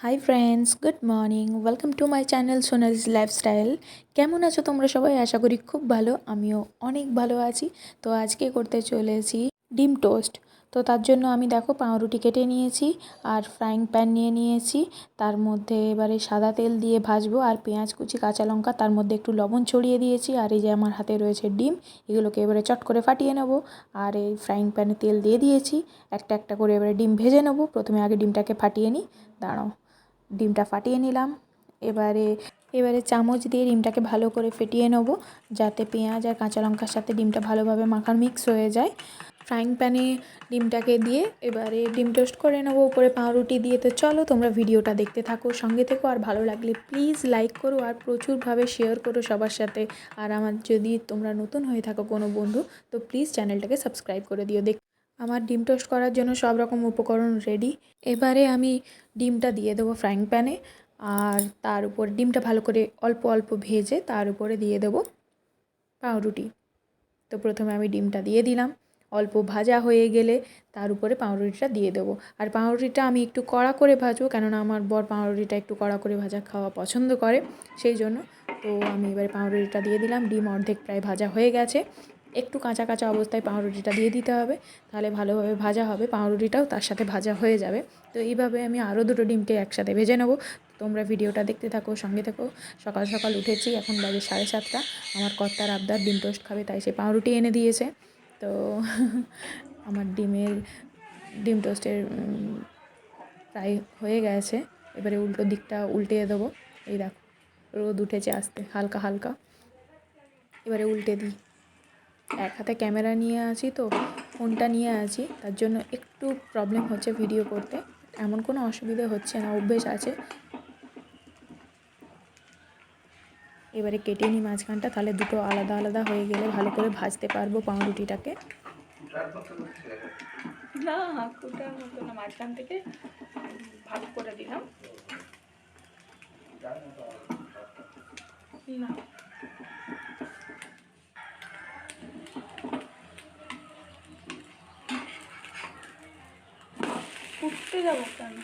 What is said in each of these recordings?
Hi friends good morning welcome to my channel Sonali's lifestyle কেমন আছো তোমরা সবাই? আশা করি খুব ভালো। আমিও অনেক ভালো আছি। তো আজকে করতে চলেছি ডিম টোস্ট। তো তার জন্য আমি দেখো পাউরুটি কেটে নিয়েছি আর ফ্রাইং প্যান নিয়ে নিয়েছি। তার মধ্যে এবারে সাদা তেল দিয়ে ভাজবো আর পেঁয়াজ, কুচি, কাঁচা লঙ্কা, তার মধ্যে একটু লবণ ছড়িয়ে দিয়েছি। আর এই যে আমার হাতে রয়েছে ডিম, এগুলোকে এবারে চট করে ফাটিয়ে নেব। আর এই ফ্রাইং প্যানে তেল দিয়ে দিয়েছি। একটা একটা করে এবারে ডিম ভেজে নেব। প্রথমে আগে ডিমটাকে ফাটিয়ে নিই। দাঁড়াও। ডিমটা ফাটিয়ে নিলাম। এবারে এবারে চামচ দিয়ে ডিমটাকে ভালো করে ফেটিয়ে নেব, যাতে পেঁয়াজ আর কাঁচা লঙ্কার সাথে ডিমটা ভালোভাবে মাখার মিক্স হয়ে যায়। ফ্রাইং প্যানে ডিমটাকে দিয়ে এবারে ডিম টোস্ট করে নেব, উপরে পাউরুটি দিয়ে। তো চলো তোমরা ভিডিওটা দেখতে থাকো, সঙ্গে থেকো। আর ভালো লাগলে প্লিজ লাইক করো আর প্রচুরভাবে শেয়ার করো সবার সাথে। আর আমার যদি তোমরা নতুন হয়ে থাকো কোনো বন্ধু, তো প্লিজ চ্যানেলটাকে সাবস্ক্রাইব করে দিও। দেখ আমার ডিম টোস্ট করার জন্য সব রকম উপকরণ রেডি এবারে আমি ডিমটা দিয়ে দেবো ফ্রাইং প্যানে আর তার উপর ডিমটা ভালো করে অল্প অল্প ভেজে তার উপরে দিয়ে দেবো পাউরুটি। তো প্রথমে আমি ডিমটা দিয়ে দিলাম। অল্প ভাজা হয়ে গেলে তার উপরে পাউরুটিটা দিয়ে দেবো। আর পাউরুটিটা আমি একটু কড়া করে ভাজবো, কেননা আমার বর পাউরুটিটা একটু কড়া করে ভাজা খাওয়া পছন্দ করে, সেই জন্য। তো আমি এবারে পাউরুটিটা দিয়ে দিলাম। ডিম অর্ধেক প্রায় ভাজা হয়ে গেছে। একটু কাঁচা কাঁচা অবস্থায় পাউরুটিটা দিয়ে দিতে হবে। তাহলে ভালোভাবে ভাজা হবে, পাউরুটিটাও তার সাথে ভাজা হয়ে যাবে। তো এইভাবে আমি আরও দুটো ডিমকে একসাথে ভেজে নেব। তোমরা ভিডিওটা দেখতে থাকো, সঙ্গে থাকো। সকাল সকাল উঠেছি, এখন বাজে সাড়ে সাতটা। আমার কর্তার আবদার, ডিম টোস্ট খাবে, তাই সে পাউরুটি এনে দিয়েছে। তো আমার ডিমের, ডিম টোস্টের প্রায় হয়ে গেছে। এবারে উল্টো দিকটা উল্টে দেবো। এই দেখো, রোদ উঠেছে আসতে, হালকা হালকা। এবারে উল্টে দিই। এক হাতে ক্যামেরা নিয়ে আছি তো, ফোনটা নিয়ে আছি, তার জন্য একটু প্রবলেম হচ্ছে ভিডিও করতে। এমন কোনো অসুবিধে হচ্ছে না, অভ্যেস আছে। এবারে কেটে নিই মাঝখানটা, তাহলে দুটো আলাদা আলাদা হয়ে গেলে ভালো করে ভাজতে পারব পাউরুটিটাকে। না। উঠতে যাব কেন?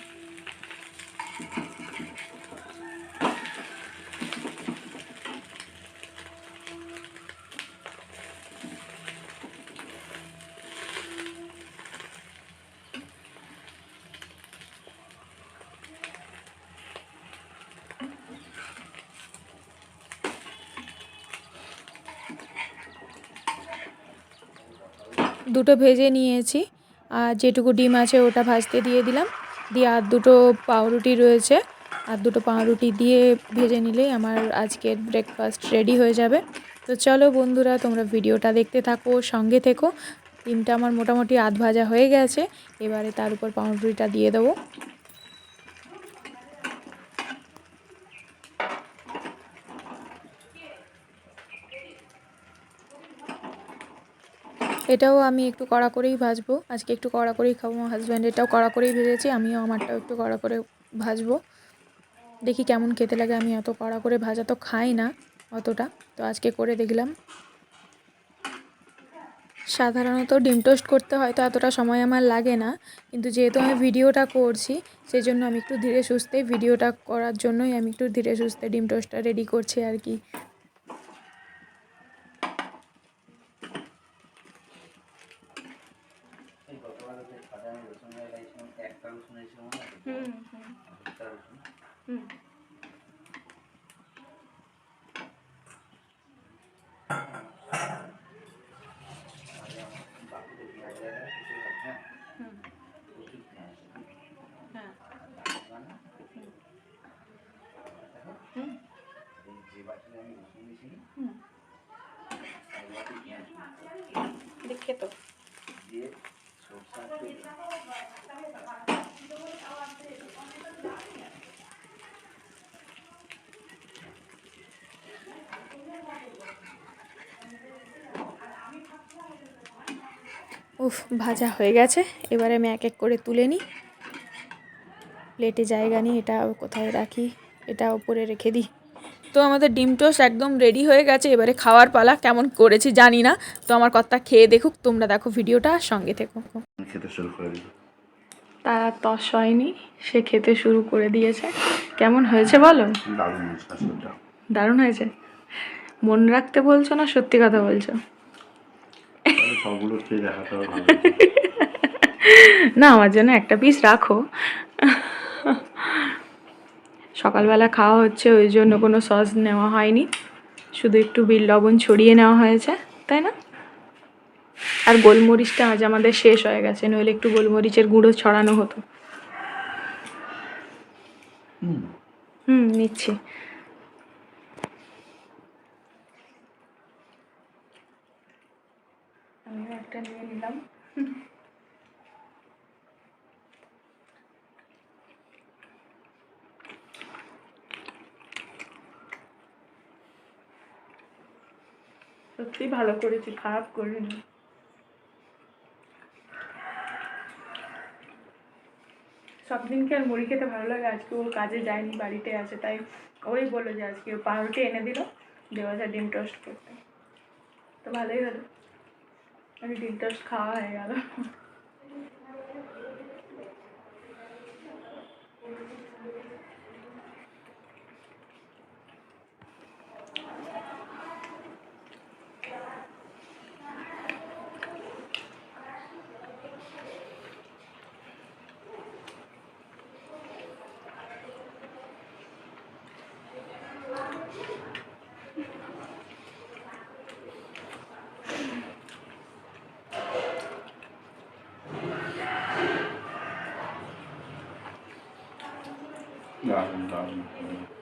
দুটো ভেজে নিয়েছি। আর যেটুকু ডিম আছে ওটা ভাজতে দিয়ে দিলাম। দিয়ে আর দুটো পাউরুটি রয়েছে। আর দুটো পাউরুটি দিয়ে ভেজে নিলেই আমার আজকের ব্রেকফাস্ট রেডি হয়ে যাবে। তো চলো বন্ধুরা, তোমরা ভিডিওটা দেখতে থাকো, সঙ্গে থেকো। ডিমটা আমার মোটামুটি আধ ভাজা হয়ে গেছে। এবারে তার উপর পাউরুটিটা দিয়ে দেবো। এটাও আমি একটু কড়া করেই ভাজবো। আজকে একটু কড়া করেই খাব। আমার হাজব্যান্ড এটাও কড়া করেই ভেজেছি, আমিও আমারটাও একটু কড়া করে ভাজবো। দেখি কেমন খেতে লাগে, আমি অত কড়া করে ভাজা তো খাই না অতটা। তো আজকে করে দেখলাম। সাধারণত ডিম টোস্ট করতে হয়তো এতটা সময় আমার লাগে না। কিন্তু যেহেতু আমি ভিডিওটা করছি সেই জন্য আমি একটু ধীরে সুস্থে ভিডিওটা করার জন্যই আমি একটু ধীরে সুস্থে ডিম টোস্টটা রেডি করছি আর কি। হুম হুম। হুম। হ্যাঁ হুম। হুম। দেখে তো। উফ ভাজা হয়ে গেছে। এবারে আমি এক এক করে তুলে নিই। প্লেটে জায়গা নিই এটা কোথায় রাখি এটা উপরে রেখে দিই। তো আমাদের ডিম টোস্ট একদম রেডি হয়ে গেছে। এবারে খাওয়ার পালা কেমন করেছি জানি না। তো আমার কর্তা খেয়ে দেখুক তোমরা দেখো ভিডিওটা আর সঙ্গে থেকো। খেতে শুরু করে দিল তার তস হয়নি সে খেতে শুরু করে দিয়েছে। কেমন হয়েছে বলো? দারুণ হয়েছে? মন রাখতে বলছো না সত্যি কথা বলছো? তাহলে সবগুলো খেয়ে দেখাতে হবে না আমার জন্য একটা পিস রাখো। সকালবেলা খাওয়া হচ্ছে ওই জন্য কোনো সস নেওয়া হয়নি। শুধু একটু বিল লবণ ছড়িয়ে নেওয়া হয়েছে তাই না? আর গোলমরিচটা আজ আমাদের শেষ হয়ে গেছে নইলে একটু গোলমরিচের গুঁড়ো ছড়ানো হতো। হুম। হুম নিচ্ছি আমিও একটা নিয়ে নিলাম। সত্যি ভালো করেছি, খারাপ করিনি। সব দিনকে আর মুড়ি খেতে ভালো লাগে, আজকে ও কাজে যায়নি, বাড়িতে আছে, তাই ওই বলল যে আজকে পাউরুটি এনে দিল, দেওয়া যায় ডিম টোস্ট করতে। তো ভালোই হলো। আমি ডিম টোস্ট খাওয়া হয়ে গেল দারুণ দারুণ